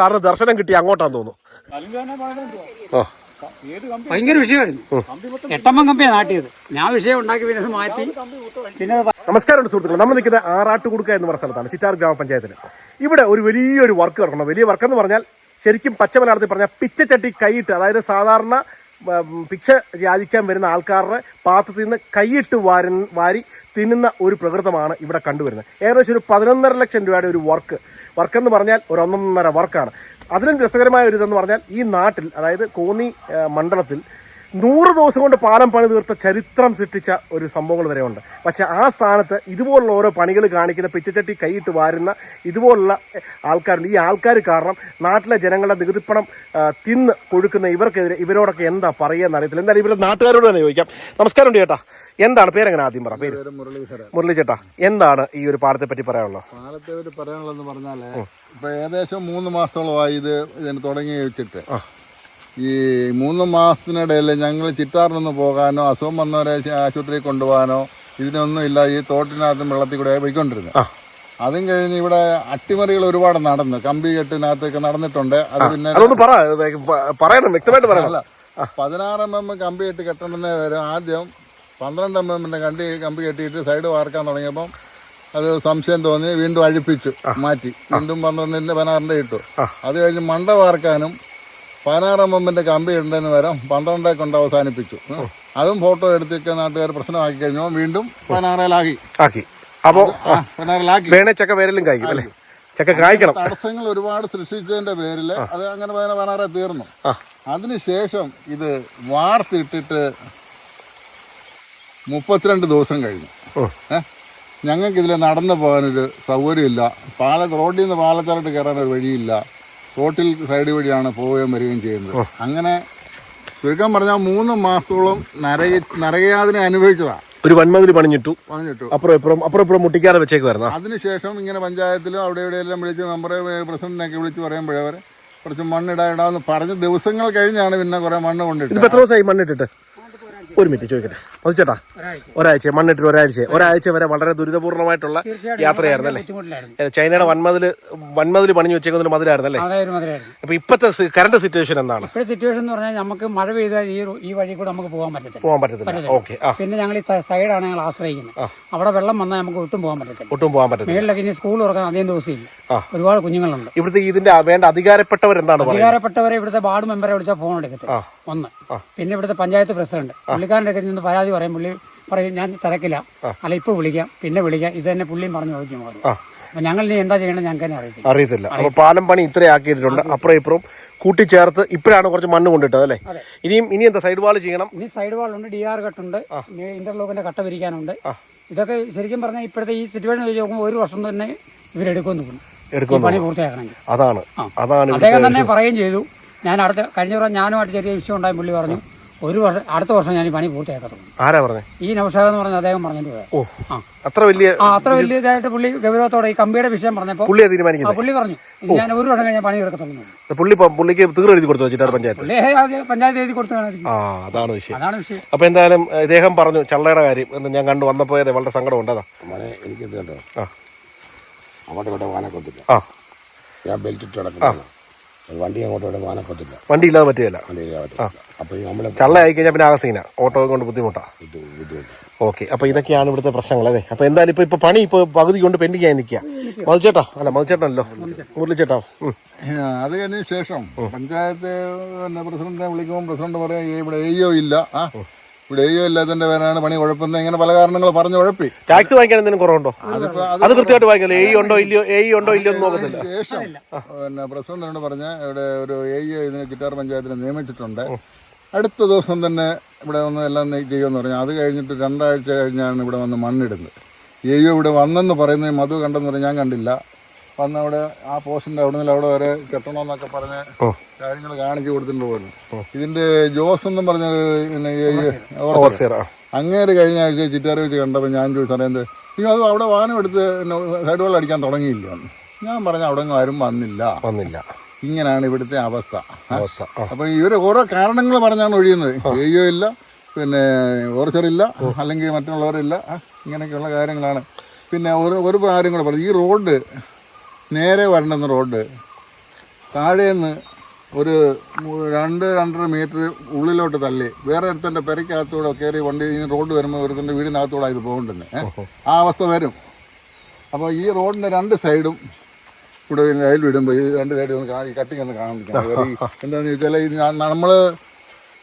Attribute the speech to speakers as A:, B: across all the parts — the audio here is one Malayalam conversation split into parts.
A: സാറിന് ദർശനം കിട്ടി അങ്ങോട്ടാന്ന് തോന്നുന്നു. ഓ
B: ഭയങ്കര വിഷയമായിരുന്നു. എട്ടമ്മൻ കമ്പിയാണ് നാട്ടിയത്. ഞാൻ വിഷയം ഉണ്ടാക്കി പിന്നെ മാറ്റി. പിന്നെ നമസ്കാരം
A: സുഹൃത്തുക്കൾ സുഹൃത്തുക്കളെ. നമ്മൾ നിൽക്കുന്ന ആറാട്ടുകുടുക്ക എന്ന് പറഞ്ഞ സ്ഥലത്താണ് ചിറ്റാർ ഗ്രാമപഞ്ചായത്തിൽ ഇവിടെ ഒരു വലിയൊരു വർക്ക് നടക്കണം വലിയ വർക്ക് എന്ന് പറഞ്ഞാൽ ശരിക്കും പച്ചമലയാളത്തിൽ പറഞ്ഞാൽ പിച്ചച്ചട്ടി കൈയിട്ട് അതായത് സാധാരണ പിച്ച യാചിക്കാൻ വരുന്ന ആൾക്കാരുടെ പാത്രത്തിൽ നിന്ന് കൈയിട്ട് വാരി വാരി തിന്നുന്ന ഒരു പ്രകൃതമാണ് ഇവിടെ കണ്ടുവരുന്നത്. ഏകദേശം ഒരു പതിനൊന്നര ലക്ഷം രൂപയുടെ ഒരു വർക്ക് വർക്ക് എന്ന് പറഞ്ഞാൽ ഒരു ഒന്നൊന്നര വർക്കാണ്. അതിലും രസകരമായ ഒരു ഇതെന്ന് പറഞ്ഞാൽ ഈ നാട്ടിൽ അതായത് കോന്നി മണ്ഡലത്തിൽ നൂറ് ദിവസം കൊണ്ട് പാലം പണി തീർത്ത ചരിത്രം സൃഷ്ടിച്ച ഒരു സംഭവങ്ങൾ വരെ ഉണ്ട് പക്ഷെ ആ സ്ഥാനത്ത് ഇതുപോലുള്ള ഓരോ പണികൾ കാണിക്കുന്ന പിച്ചച്ചട്ടി കൈയിട്ട് വാരുന്ന ഇതുപോലുള്ള ആൾക്കാരുണ്ട്. ഈ ആൾക്കാർ കാരണം നാട്ടിലെ ജനങ്ങളുടെ നികുതിപ്പണം തിന്ന് കൊഴുക്കുന്ന ഇവർക്കെതിരെ ഇവരോടൊക്കെ എന്താ പറയുക അറിയത്തില്ല എന്തായാലും ഇവരുടെ നാട്ടുകാരോട് തന്നെ ചോദിക്കാം. നമസ്കാരം ഉണ്ട് ചേട്ടാ. എന്താണ് പേരെങ്ങനെ ആദ്യം പറ? പേര്. മുരളി ചേട്ടാ എന്താണ് ഈ ഒരു പാലത്തെ പറ്റി പറയാനുള്ളത്?
C: പാലത്തെ പറ്റി പറയാനുള്ളതെന്ന് പറഞ്ഞാൽ ഇപ്പൊ ഏകദേശം മൂന്ന് മാസത്തോളമായി ഇത് ഇതിന് തുടങ്ങി വെച്ചിട്ട്. ഈ മൂന്ന് മാസത്തിനിടയിൽ ഞങ്ങൾ ചിറ്റാറിനൊന്ന് പോകാനോ അസുഖം വന്നവരെ ആശുപത്രിയിൽ കൊണ്ടുപോകാനോ ഇതിനൊന്നും ഇല്ല ഈ തോട്ടിനകത്തും വെള്ളത്തിൽ കൂടെ പോയിക്കൊണ്ടിരുന്നത്. അതും കഴിഞ്ഞ് ഇവിടെ അട്ടിമറികൾ ഒരുപാട് നടന്നു കമ്പി കെട്ടിനകത്തൊക്കെ നടന്നിട്ടുണ്ട്. അത് പിന്നെ
A: പറയണം. വ്യക്തമായിട്ട്
C: പതിനാറ് എം എം കമ്പി കെട്ടി കെട്ടണമെന്ന് വരും ആദ്യം പന്ത്രണ്ട് എം എമ്മിന്റെ കണ്ടി കമ്പി കെട്ടിയിട്ട് സൈഡ് വാർക്കാൻ തുടങ്ങിയപ്പം അത് സംശയം തോന്നി. വീണ്ടും അഴിപ്പിച്ചു മാറ്റി. വീണ്ടും പന്ത്രണ്ടിന്റെ പതിനാറിന്റെ ഇട്ടു. അത് കഴിഞ്ഞ് മണ്ട വാർക്കാനും പതിനാറ് പമ്പിന്റെ കമ്പി ഉണ്ടെന്ന് വരാം. പന്ത്രണ്ടേ കൊണ്ട് അവസാനിപ്പിച്ചു. അതും ഫോട്ടോ എടുത്തിട്ട് നാട്ടുകാർ പ്രശ്നമാക്കി കഴിഞ്ഞപ്പോൾ വീണ്ടും പതിനാറിലാക്കി
A: ആക്കി. അപ്പോ
C: പതിനാറിലാക്കി.
A: വേണേ ചക്ക കായ്ക്കും അല്ലേ? ചക്ക കായ്ക്കണം.
C: തടസ്സങ്ങൾ ഒരുപാട് സൃഷ്ടിച്ചതിന്റെ പേരിൽ അത് അങ്ങനെ പതിനാ പതിനാറെ തീർന്നു. അതിനുശേഷം ഇത് വാർത്തിട്ടിട്ട് മുപ്പത്തിരണ്ട് ദിവസം കഴിഞ്ഞു. ഞങ്ങൾക്ക് ഇതിൽ നടന്നു പോകാനൊരു സൗകര്യമില്ല. പാല റോഡിൽ നിന്ന് പാലത്തോട്ട് കയറാൻ ഒരു വഴിയില്ല. റോട്ടിൽ സൈഡ് വഴിയാണ് പോവുകയും വരികയും ചെയ്യുന്നത്. അങ്ങനെ ചുരുക്കം പറഞ്ഞാൽ മൂന്ന് മാസത്തോളം നരക നരകയാതിനെ അനുഭവിച്ചതാണ്
A: ഒരു വൻമതിൽ പണിഞ്ഞിട്ടു.
C: പണിഞ്ഞിട്ടു.
A: അപ്പുറം ഇപ്പുറം അപ്പുറം ഇപ്പുറം മുട്ടിക്കാതെ വെച്ചേക്ക് വരണം
C: അതിനുശേഷം ഇങ്ങനെ പഞ്ചായത്തിലും അവിടെ ഇവിടെ എല്ലാം വിളിച്ച് മെമ്പറെ പ്രസിഡന്റിനൊക്കെ വിളിച്ച് പറയുമ്പോഴേ കുറച്ച് മണ്ണിടാ ഇടാന്ന് പറഞ്ഞ ദിവസങ്ങൾ കഴിഞ്ഞാണ് പിന്നെ കുറെ മണ്ണ്
A: കൊണ്ടിട്ട് എത്ര ദിവസമായി മണ്ണിട്ടിട്ട്? ഒരു മിനിറ്റ് ചോദിക്കട്ടെ. പതിച്ചേട്ടാ
B: ഒരാഴ്ച.
A: ഒരാഴ്ച മണ്ണിട്ടിട്ട് ഒരാഴ്ച. ഒരാഴ്ച വരെ വളരെ
B: ദുരിതപൂർണമായിട്ടുള്ള
A: യാത്രയായിരുന്നു അല്ലേ? ചൈനയുടെ വൻമതിൽ വൻമതിൽ പണിഞ്ഞു വെച്ചേക്കുന്ന മതിലായിരുന്നു അല്ലേ? അപ്പൊ ഇപ്പത്തെ കറണ്ട് സിറ്റുവേഷൻ എന്താണ്?
B: ഇപ്പോഴത്തെ സിറ്റുവേഷൻ എന്ന് പറഞ്ഞാൽ നമുക്ക് മഴ പെയ്താൽ ഈ ഈ വഴി കൂടെ നമുക്ക് പോകാൻ പറ്റത്തില്ല.
A: പോകാൻ പറ്റത്തില്ല. ഓക്കെ
B: പിന്നെ ഞങ്ങൾ ഈ സൈഡാണ് ഞങ്ങൾ ആശ്രയിക്കുന്നത്. അവിടെ വെള്ളം വന്നാൽ നമുക്ക് ഒട്ടും പോകാൻ പറ്റത്തില്ല.
A: ഒട്ടും പോകാൻ പറ്റത്തില്ല.
B: മേളിലൊക്കെ ഇനി സ്കൂൾ തുറക്കാൻ അധികം ദിവസമില്ല. ഒരുപാട് കുഞ്ഞുങ്ങളുണ്ട്.
A: ഇവിടുത്തെ ഇതിന്റെ വേണ്ട അധികാരപ്പെട്ടവർ എന്താണ്
B: അധികാരപ്പെട്ടവരെ ഇവിടുത്തെ വാർഡ് മെമ്പറെ വിളിച്ചാൽ ഫോൺ എടുക്കത്തില്ല. ഒന്ന്. പിന്നെ ഇവിടുത്തെ പഞ്ചായത്ത് പ്രസിഡന്റ് പുള്ളിക്കാരന്റെ ഒക്കെ നിന്ന് പരാതി പറയും. പുള്ളി പറയും ഞാൻ തിരക്കില്ല. അല്ല ഇപ്പൊ വിളിക്കാം. പിന്നെ വിളിക്കാം. ഇത് തന്നെ പുള്ളിയും പറഞ്ഞു ചോദിക്കും അപ്പൊ ഞങ്ങൾ ഇനി എന്താ ചെയ്യണം ഞങ്ങൾക്ക് തന്നെ അറിയത്തില്ല.
A: അറിയത്തില്ല. അപ്പൊ പാലം പണി ഇത്ര ആക്കിയിട്ടുണ്ട്. അപ്പുറം ഇപ്പുറം കൂട്ടിച്ചേർത്ത് ഇപ്പോഴാണ് കുറച്ച് മണ്ണ് കൊണ്ടിട്ടത് അല്ലേ? ഇനിയും ഇനി എന്താ സൈഡ് വാൾ ചെയ്യണം?
B: ഇനി സൈഡ് വാൾ ഉണ്ട് ഡി ആർ കട്ടുണ്ട് ഇന്റർലോക്കിന്റെ കട്ട വിരിക്കാനുണ്ട്. ഇതൊക്കെ ശരിക്കും പറഞ്ഞാൽ ഇപ്പോഴത്തെ ഈ സിറ്റുവേഷൻ വെച്ച് നോക്കുമ്പോൾ ഒരു വർഷം തന്നെ ഇവരെടുക്കുമെന്ന് തോന്നുന്നു. പണി പൂർത്തിയാക്കണമെങ്കിൽ.
A: അതാണ്. അതാണ്
B: അദ്ദേഹം തന്നെ പറയുകയും ചെയ്തു. ഞാൻ അടുത്ത കഴിഞ്ഞ പ്രാവശ്യം ഞാനുമായിട്ട് ചെറിയ വിഷയം ഉണ്ടായി പുള്ളി പറഞ്ഞു. ഒരു വർഷം അടുത്ത വർഷം ഞാൻ ഈ പണി പൂർത്തിയാക്കത്തുള്ളൂ.
A: ആരാ പറഞ്ഞേ?
B: ഈ നൗഷാദ് എന്ന് പറഞ്ഞ അദ്ദേഹം പറഞ്ഞിട്ട് പോയത്
A: ഓ
B: ആ.
A: അത്ര വലിയ
B: ആ അത്ര വലിയ ഇതായിട്ട് പുള്ളി ഗൗരവത്തോടെ ഈ കമ്പിയുടെ വിഷയം പറഞ്ഞപ്പോൾ പുള്ളി
A: തീരുമാനിക്കുന്നത്?
B: പുള്ളി പറഞ്ഞു. ഞാൻ ഒരു വർഷം കഴിഞ്ഞാൽ പണി എടുക്കത്തുള്ളൂ
A: പുള്ളി പുള്ളിക്ക് തീർ എഴുതി കൊടുത്തു ചിറ്റാർ പഞ്ചായത്ത്?
B: പഞ്ചായത്ത് എഴുതി കൊടുത്തതാണ്
A: ആ അതാണ് വിഷയം.
B: അതാണ് വിഷയം.
A: അപ്പൊ എന്തായാലും ഇദ്ദേഹം പറഞ്ഞു ചള്ളയുടെ കാര്യം എന്ന് ഞാൻ കണ്ടു. വന്നപ്പോ അതെ വളരെ സങ്കടം ഉണ്ടതാ
D: എനിക്ക്
A: ആ.
D: അങ്ങോട്ട് ഇവിടെ വാനക്കൊത്തില്ല
A: ആ.
D: ഞാൻ ബെൽറ്റ് ഇട്ട് കിടക്കുന്നതാണ് വണ്ടി അങ്ങോട്ട് ഇവിടെ പറ്റില്ല
A: വണ്ടി ഇല്ലാതെ പറ്റുകയില്ല.
D: വണ്ടി ഇല്ലാതെ പറ്റില്ല അപ്പൊ നമ്മൾ
A: ചള്ള ആയി കഴിഞ്ഞാൽ പിന്നെ ആകസീന ഓട്ടോ കൊണ്ട് ബുദ്ധിമുട്ടാ. ഓക്കെ. അപ്പൊ ഇതൊക്കെയാണ് ഇവിടുത്തെ പ്രശ്നങ്ങൾ അല്ലേ? അപ്പൊ എന്തായാലും ഇപ്പൊ ഇപ്പൊ പണി ഇപ്പൊ പകുതി കൊണ്ട് പെൻഡിങ് ആയി നിൽക്കുക മതിച്ചേട്ടാ അല്ല മതിച്ചേട്ടനല്ലോ മുരളിച്ചേട്ടാ.
C: അത് കഴിഞ്ഞ ശേഷം പഞ്ചായത്ത് പ്രസിഡന്റിനെ വിളിക്കുമ്പോൾ പ്രസിഡന്റ് പറയാം ഇവിടെ ഏയോ ഇല്ല. ആ. ഇവിടെ എയ്യോ ഇല്ലാത്തതിന്റെ പേരാണ് പണി കുഴപ്പമെന്ന് ഇങ്ങനെ പല കാരണങ്ങൾ പറഞ്ഞു കുഴപ്പി.
A: ടാക്സ് വാങ്ങിക്കാൻ എന്തെങ്കിലും കുറവുണ്ടോ? അത് കൃത്യമായിട്ട് വാങ്ങിക്കല്ലോ? എ ഉണ്ടോ ഇല്ലയോ? എ ഉണ്ടോ ഇല്ലയോ എന്ന് നോക്കത്തില്ല.
C: ശേഷം പിന്നെ പ്രസിഡന്റിനോട് പറഞ്ഞ ഇവിടെ ഒരു എ ഇതിന് ചിറ്റാർ പഞ്ചായത്തിനെ നിയമിച്ചിട്ടുണ്ട്. അടുത്ത ദിവസം തന്നെ ഇവിടെ വന്ന് എല്ലാം ചെയ്യുമെന്ന് പറഞ്ഞു. അത് കഴിഞ്ഞിട്ട് രണ്ടാഴ്ച കഴിഞ്ഞാണ് ഇവിടെ വന്ന് മണ്ണിടുന്നത്. എയ്യോ ഇവിടെ വന്നെന്ന് പറയുന്നത് മധു കണ്ടെന്ന് പറഞ്ഞാൽ ഞാൻ കണ്ടില്ല. വന്ന് അവിടെ ആ പോസ്റ്റിന്റെ അവിടെ നിന്ന് അവിടെ വരെ കെട്ടണമെന്നൊക്കെ പറഞ്ഞ്. കാര്യങ്ങൾ കാണിച്ചു കൊടുത്തിട്ടുണ്ട് പോലും. ഇതിന്റെ ജോസ് എന്നും പറഞ്ഞ പിന്നെ അങ്ങേര് കഴിഞ്ഞ ആഴ്ച ചിറ്റാറ് വെച്ച് കണ്ടപ്പോൾ ഞാൻ ചോദിച്ചു സാറേ എന്ത്? അത് അവിടെ വാഹനം എടുത്ത് സൈഡ് വെള്ളം അടിക്കാൻ തുടങ്ങിയില്ല. ഞാൻ പറഞ്ഞ അവിടെ ഒന്നും ആരും വന്നില്ല.
A: വന്നില്ല.
C: ഇങ്ങനെയാണ് ഇവിടുത്തെ അവസ്ഥ.
A: അവസ്ഥ
C: അപ്പൊ ഇവർ ഓരോ കാരണങ്ങൾ പറഞ്ഞാണ് ഒഴിയുന്നത്. എയ്യോ ഇല്ല പിന്നെ ഓർച്ചറില്ല അല്ലെങ്കിൽ മറ്റുള്ളവരില്ല. ഇങ്ങനെയൊക്കെയുള്ള കാര്യങ്ങളാണ്. പിന്നെ ഒരു ഒരു കാര്യം കൂടെ പറഞ്ഞു. ഈ റോഡ് നേരെ വരണ്ടെന്ന് റോഡ്. താഴേന്ന് ഒരു രണ്ട് രണ്ടര മീറ്റർ ഉള്ളിലോട്ട് തള്ളി. വേറെ ഒരുത്തന്റെ പെരയ്ക്കകത്തൂടെ കയറി വണ്ടി ഈ റോഡ് വരുമ്പോൾ ഒരുത്തന്റെ വീടിനകത്തൂടെ ഇത് പോകണ്ടെന്ന് ആ അവസ്ഥ വരും. അപ്പോൾ ഈ റോഡിന്റെ രണ്ട് സൈഡും ഇവിടെ അതിൽ വിടുമ്പോൾ ഈ രണ്ട് സൈഡിൽ ഒന്ന് കട്ടിങ് ഒന്ന് കാണാൻ എന്താണെന്ന് ചോദിച്ചാൽ ഈ നമ്മൾ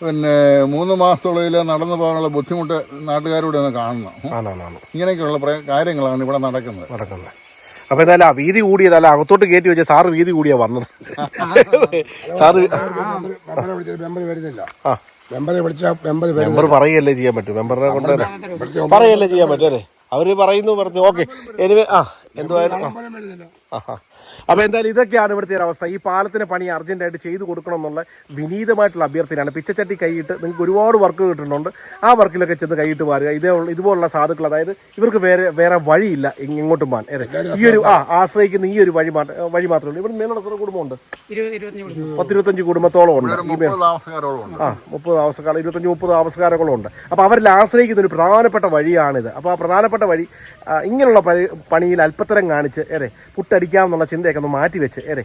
C: പിന്നെ മൂന്ന് മാസത്തോളം നടന്നു പോകാനുള്ള ബുദ്ധിമുട്ട് നാട്ടുകാരോട് ഒന്ന് കാണണം. ഇങ്ങനെയൊക്കെയുള്ള കാര്യങ്ങളാണ് ഇവിടെ നടക്കുന്നത്.
A: നടക്കുന്നത്. അപ്പൊ എന്തായാലും ആ വീതി കൂടിയതല്ല അകത്തോട്ട് കയറ്റി വെച്ച സാറ് വീതി കൂടിയാ വന്നത്. സാറ്
D: മെമ്പർ
A: പറയല്ലേ ചെയ്യാൻ പറ്റും? മെമ്പറിനെ കൊണ്ട് പറയല്ലേ ചെയ്യാൻ പറ്റും അല്ലേ? അവർ പറയുന്നു പറഞ്ഞു ഓക്കെ. എനിവേ ആ എന്തുവായാലും ആ. ആഹാ. അപ്പൊ എന്തായാലും ഇതൊക്കെയാണ് ഇവിടുത്തെ ഒരു അവസ്ഥ. ഈ പാലത്തിന് പണി അർജന്റായിട്ട് ചെയ്തു കൊടുക്കണം എന്നുള്ള വിനീതമായിട്ടുള്ള അഭ്യർത്ഥനയാണ്. പിച്ചച്ചട്ടി കൈയിട്ട് നിങ്ങൾക്ക് ഒരുപാട് വർക്ക് കിട്ടുന്നുണ്ട്. ആ വർക്കിലൊക്കെ ചെന്ന് കൈയിട്ട് പാരുക ഇതേ ഇതുപോലുള്ള സാധുക്കൾ അതായത് ഇവർക്ക് വേറെ വേറെ വഴിയില്ല ഇങ് ഇങ്ങോട്ടും പോകാൻ. ഈ ഒരു ആ ആശ്രയിക്കുന്ന ഈ ഒരു വഴി മാത്രം വഴി മാത്രമേ ഉള്ളൂ. ഇവിടെ മേലുള്ള എത്ര കുടുംബമുണ്ട്? പത്തിരുപത്തഞ്ച് കുടുംബത്തോളം ഉണ്ട്. ആ മുപ്പത് താമസക്കാർ ഇരുപത്തഞ്ച് മുപ്പത് താമസക്കാരുകളും ഉണ്ട്. അപ്പോൾ അവരിൽ ആശ്രയിക്കുന്ന ഒരു പ്രധാനപ്പെട്ട വഴിയാണിത്. അപ്പോൾ ആ പ്രധാനപ്പെട്ട വഴി ഇങ്ങനെയുള്ള പണിയിൽ അല്പത്തരം കാണിച്ച് ഏറെ പുട്ടടിക്കാമെന്നുള്ള ചിന്തയൊക്കെ ഒന്ന് മാറ്റി വെച്ച് ഏറെ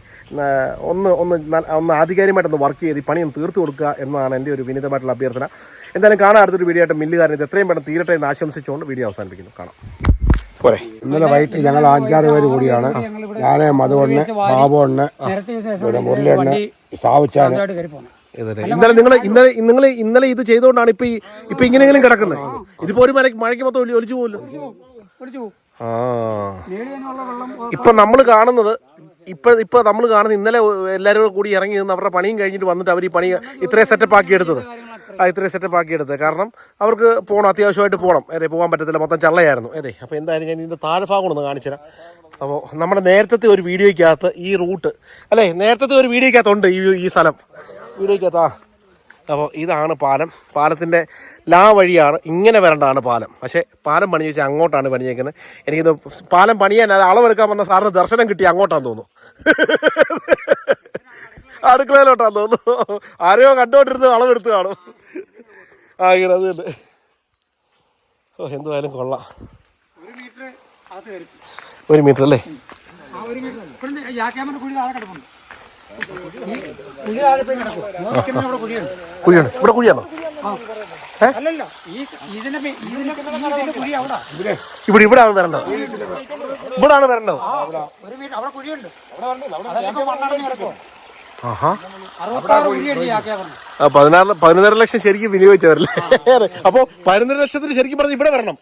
A: ഒന്ന് ഒന്ന് ഒന്ന് ആധികാരികമായിട്ടൊന്ന് വർക്ക് ചെയ്ത് ഈ പണി ഒന്ന് തീർത്തു കൊടുക്കുക എന്നതാണ് എന്റെ ഒരു വിനീതമായിട്ടുള്ള അഭ്യർത്ഥന. എന്തായാലും കാണാൻ അടുത്തൊരു വീഡിയോ ആയിട്ട് മില്ലുകാരൻ ഇത് എത്രയും പെട്ടെന്ന് തീരട്ടെ എന്ന് ആശംസിച്ചുകൊണ്ട് വീഡിയോ അവസാനിപ്പിക്കുന്നു. കാണാം. പോരെ.
D: ഇന്നലെ വൈകിട്ട് ഞങ്ങൾ അഞ്ചാറ് പേര് കൂടിയാണ്. ഞാൻ മധുവണ്ണ്
B: ബാബുവണ്ണ്
D: പിന്നെ മുരളിയണ്ണ് സാവുച്ചാന്.
A: ഇന്നലെ നിങ്ങൾ ഇന്നലെ നിങ്ങൾ ഇന്നലെ ഇത് ചെയ്തുകൊണ്ടാണ് ഇപ്പൊ ഇപ്പൊ ഇങ്ങനെയെങ്കിലും കിടക്കുന്നത് ഇതിപ്പോ ഒരു മഴയ്ക്ക് മഴയ്ക്ക് മൊത്തം ഒലി- ഒലിച്ചു
B: പോകല്ലോ
A: ആ. ഇപ്പൊ നമ്മൾ കാണുന്നത് ഇപ്പൊ ഇപ്പോൾ നമ്മൾ കാണുന്ന ഇന്നലെ എല്ലാവരും കൂടി ഇറങ്ങി നിന്ന് അവരുടെ പണിയും കഴിഞ്ഞിട്ട് വന്നിട്ട് അവർ ഈ പണി ഇത്രയും സെറ്റപ്പ് ആക്കി എടുത്തത്. ആ ഇത്രയും സെറ്റപ്പ് ആക്കി എടുത്തത്. കാരണം അവർക്ക് പോകണം അത്യാവശ്യമായിട്ട് പോകണം അതെ പോകാൻ പറ്റത്തില്ല. മൊത്തം ചള്ളയായിരുന്നു. അതെ അപ്പോൾ എന്തായാലും ഞാൻ ഇതിന്റെ താഴെ ഭാഗം ഒന്ന് കാണിച്ചുതരാം അപ്പോൾ നമ്മുടെ നേരത്തെ ഒരു വീഡിയോയ്ക്കകത്ത് ഈ റൂട്ട് അല്ലേ നേരത്തെ ഒരു വീഡിയോയ്ക്കകത്തുണ്ട് ഈ ഈ സ്ഥലം. വീഡിയോയ്ക്കകത്ത് ആ. അപ്പോൾ ഇതാണ് പാലം. പാലത്തിന്റെ ലാ വഴിയാണ് ഇങ്ങനെ വരേണ്ടതാണ് പാലം. പക്ഷേ പാലം പണി വെച്ചാൽ അങ്ങോട്ടാണ് പണിയേക്കുന്നത് എനിക്കിത് പാലം പണിയാൻ അത് അളവെടുക്കാൻ വന്ന സാറിന് ദർശനം കിട്ടി അങ്ങോട്ടാന്ന് തോന്നുന്നു. അടുക്കളയിലോട്ടാന്ന് തോന്നുന്നു. ആരെയോ കണ്ടോണ്ടിരുന്ന് അളവെടുത്ത് കാണും. ആ ഇങ്ങനെ അത് തന്നെ. ഓ എന്തുവായാലും കൊള്ളാം.
B: ഒരു മീറ്റർ അല്ലേ കയറി.
A: ഒരു മീറ്റർ അല്ലേ? കുഴിയാണ്. ഇവിടെ കുഴിയാണോ? ഇവിടെ ഇവിടെ ആണ് വരണ്ടത്. ഇവിടെ ആണ് വരണ്ടത് പതിനാറ് പതിനൊന്നര ലക്ഷം ശരിക്കും വിനിയോഗിച്ചവരല്ലേ? അപ്പൊ പതിനൊന്നര ലക്ഷത്തിന് ശരിക്കും പറഞ്ഞ് ഇവിടെ വരണം.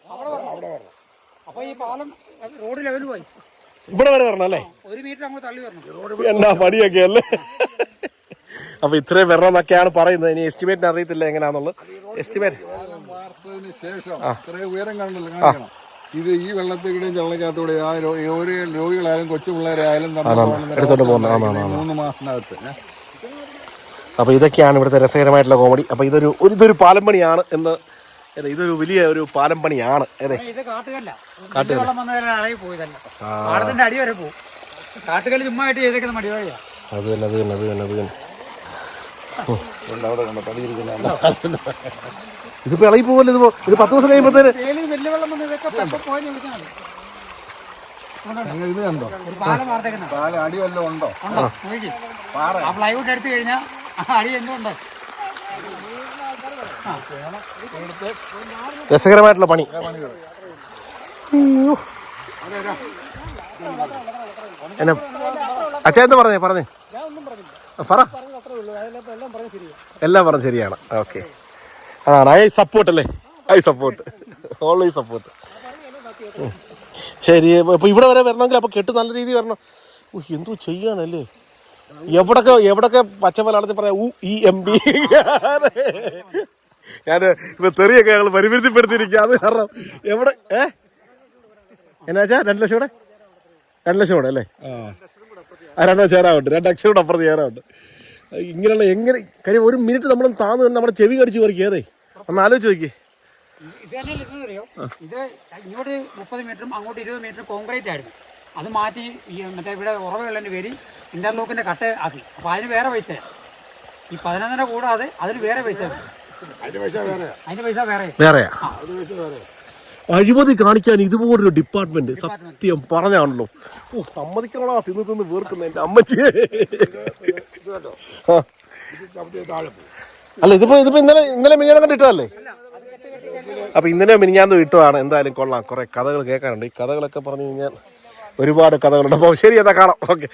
B: അപ്പൊ ഈ പാലം റോഡ് ലെവൽ
A: ഇവിടെ വരെ വരണം അല്ലേ?
B: ഒരു മീറ്റർ അങ്ങോട്ട് തള്ളി വരണം.
A: എന്നാ പണിയൊക്കെ അല്ലേ? അപ്പൊ ഇത്രയും വരണം എന്നൊക്കെയാണ് പറയുന്നത്. ഇനി എസ്റ്റിമേറ്റിന് അറിയത്തില്ല എങ്ങനെയാന്നുള്ളത്. എസ്റ്റിമേറ്റ്
C: ഇത് ഈ വെള്ളത്തിലൂടെയും ചള്ളക്കകത്തൂടെ ആ രോ- ഓരോ രോഗികളായാലും കൊച്ചു പിള്ളേരായാലും നടന്നു പോകുന്ന മൂന്ന് മാസത്തിനകത്ത് ഏ.
A: അപ്പൊ ഇതൊക്കെയാണ് ഇവിടുത്തെ രസകരമായിട്ടുള്ള കോമഡി അപ്പൊ ഇതൊരു ഇതൊരു പാലം പണിയാണ് എന്ന് അതെ ഇതൊരു വലിയ ഒരു പാലം പണിയാണ് അതെ
B: ഇത് കാട്ടുകല്ല. അളകി പോയതല്ല പാടത്തിന്റെ അടി വരെ പോകും കാട്ടുകല്ല് ചുമ്മാ ആയിട്ട് ചെയ്തേക്കുന്ന മടിവഴിയാ.
A: അത് തന്നെ അത് തന്നെ അത് തന്നെ അത് തന്നെ.
C: ഉണ്ട് അവിടെ കണ്ടോ പണിയിരിക്കുന്ന
A: ഇതിപ്പോ ഇളകി പോകല്ലോ ഇത് പോ- ഇത് പത്ത് ദിവസം കഴിയുമ്പോഴത്തേന്
C: ഇത് കണ്ടോ?
B: ഒരു പാലം
C: പാല അടി വല്ലതും ഉണ്ടോ?
B: പ്ലൈവുഡ് എടുത്തു കഴിഞ്ഞാൽ ആ അടി എന്തുണ്ട്?
A: രസകരമായിട്ടുള്ള പണി. എന്നാ അച്ഛാ എന്താ പറഞ്ഞേ പറഞ്ഞേ. പറ. എല്ലാം പറഞ്ഞ ശരിയാണ്. ഓക്കെ. അതാണ് ഐ സപ്പോർട്ട് അല്ലേ? ഐ സപ്പോർട്ട് ഓൾവേസ് സപ്പോർട്ട് ശരി ഇപ്പൊ ഇവിടെ വരെ വരണമെങ്കിൽ അപ്പൊ കെട്ട് നല്ല രീതിയിൽ വരണം. എന്തോ ചെയ്യാനല്ലേ? എവിടൊക്കെ എവിടൊക്കെ പച്ച പറയാം ഉ ഇ എം ബി ഞാൻ ഇപ്പൊ തെറിയൊക്കെ ഞങ്ങൾ പരിമിതിപ്പെടുത്തിയിരിക്കുക അത് കാരണം എവിടെ? ഏ? എന്നാച്ചാ രണ്ട് ലക്ഷം കൂടെ? രണ്ട് ലക്ഷം കൂടെ അല്ലേ? ആ. രണ്ടോ ചേരാറുണ്ട്. രണ്ട് അക്ഷരം കൂടെ അപ്പുറത്ത് ചേരാറുണ്ട്. ഇങ്ങനെയുള്ള എങ്ങനെ കാര്യം ഒരു മിനിറ്റ് നമ്മൾ താന്ന് നമ്മുടെ ചെവി കടിച്ചു പറിക്കുക അതെ ഒന്ന് ആലോചിച്ച് നോക്കി.
B: ഇത് തന്നെ അറിയോ? ഇത് ഇങ്ങോട്ട് മുപ്പത് മീറ്ററും അങ്ങോട്ട് ഇരുപത് മീറ്റർ കോൺക്രീറ്റ് ആയിരുന്നു. അത് മാറ്റി ഈ മറ്റേ ഇവിടെ ഉറവുള്ളതിന്റെ പേര് ഇന്റർലോക്കിന്റെ കട്ട് ആക്കി. അപ്പൊ അതിന് വേറെ പൈസ ഈ പതിനൊന്നര കൂടാതെ അതിന് വേറെ പൈസ
A: വേറെയാ? അഴിമതി കാണിക്കാൻ ഇതുപോലൊരു ഡിപ്പാർട്ട്മെന്റ് സത്യം പറഞ്ഞാണല്ലോ ഓ സമ്മതിക്കണോടാ തിന്ന് തിന്ന് വീർക്കുന്ന എന്റെ അമ്മച്ചി. അല്ല ഇതിപ്പോ ഇതിപ്പോ ഇന്നലെ ഇന്നലെ മിനിഞ്ഞാന്ന് കണ്ടിട്ടല്ലേ ഇട്ടതല്ലേ? അപ്പൊ ഇന്നലെ മിനിഞ്ഞാന്ന് ഇട്ടതാണ്. എന്തായാലും കൊള്ളാം. കുറെ കഥകൾ കേൾക്കാനുണ്ട്. ഈ കഥകളൊക്കെ പറഞ്ഞു കഴിഞ്ഞാൽ ഒരുപാട് കഥകളുണ്ട് അപ്പോൾ ശരി എന്നാ കാണാം. ഓക്കെ.